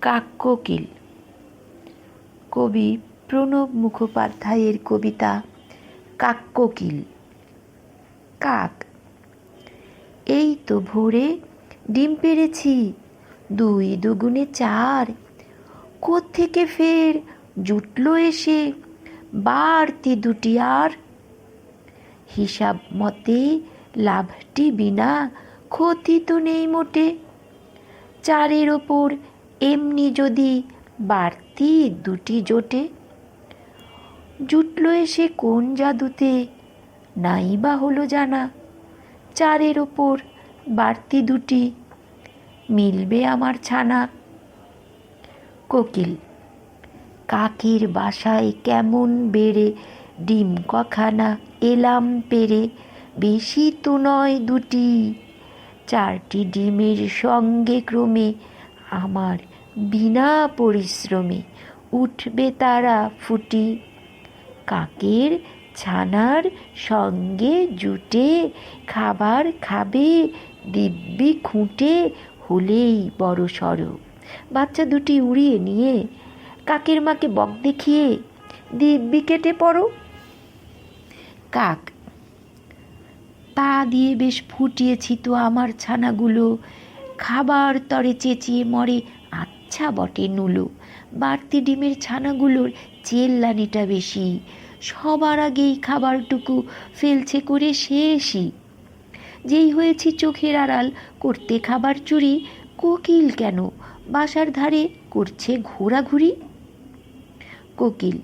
কাককোকিল। কবি প্রণব মুখোপাধ্যায়ের কবিতা কাককোকিল। কাক। এই তো ভোরে ডিম পেড়েছি, দুই দুগুণে চার। থেকে ফের জুটলো এসে, বাড়তি দুটি আর। হিসাব মতে লাভটি বিনা ক্ষতি তো নেই মোটে। চারের ওপর এমনি যদি বাড়তি দুটি জোটে, জুটলো এসে কোন জাদুতে নাই বা হলো জানা। চারের ওপর বাড়তি দুটি, মিলবে আমার ছানা। কোকিল, কাকির বাসায় কেমন বেড়ে ডিম কখানা, এলাম পেরে বেশি তো নয় দুটি। চারটি ডিমের সঙ্গে ক্রমে আমার বিনা পরিশ্রমে উঠবে তারা ফুটি। কাকের ছানার সঙ্গে জুটে খাবার খাবে, দিব্যি খুঁটে হলেই বড় সড়ো। বাচ্চা দুটি উড়িয়ে নিয়ে কাকের মাকে বক দেখিয়ে, দিব্যি কেটে পড়ো। কাক, তা দিয়ে বেশ ফুটিয়েছি তো আমার ছানাগুলো। খাবার তরে চেঁচিয়ে মরে আচ্ছা বটে নুলো। বাড়তি ডিমের ছানাগুলোর চেল্লানিটা বেশি। সবার আগেই খাবারটুকু ফেলছে করে শেষই। যেই হয়েছি চোখের আড়াল, করতে খাবার চুরি, কোকিল কেন? বাসার ধারে করছে ঘোরাঘুরি? কোকিল,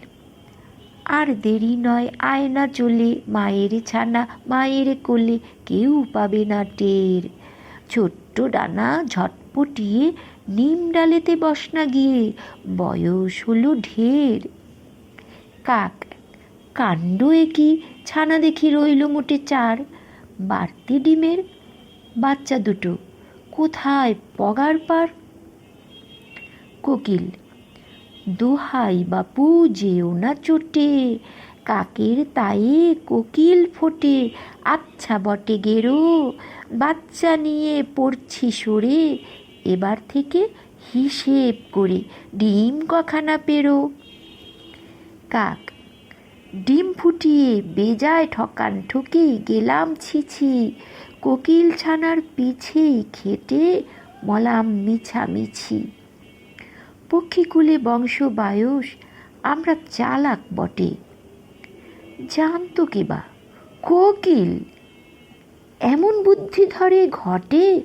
আর দেরি নয়, আয়না চলে, মায়ের ছানা, মায়ের কোলে কেউ পাবে না টের। ছোট্ট ডানা ঝটপটিয়ে নিম ডালেতে বস না গিয়ে বয়স হলো ঢের। কাক, কাণ্ড কি ছানা দেখি রইল মোটে চার। বাড়তি ডিমের বাচ্চা দুটো, কোথায় পগার পার? কোকিল, দোহাই বাপু, যেও না চোটে। কাকের তায়ে কোকিল ফোটে। আচ্ছা বটে গেরো, বাচ্চা নিয়ে পড়ছি সরে। এবার থেকে হিসেব করে, ডিম কখানা পেরো। কাক, ডিম ফুটিয়ে বেজায় ঠকান ঠকি, গেলাম ছিছি কোকিল ছানার পিছেই খেটে মলাম মিছামিছি। পক্ষীকুলে বংশ বায়স আমরা চালাক বটে। জানতো কি বা? কোকিল এমন বুদ্ধি ধরে ঘটে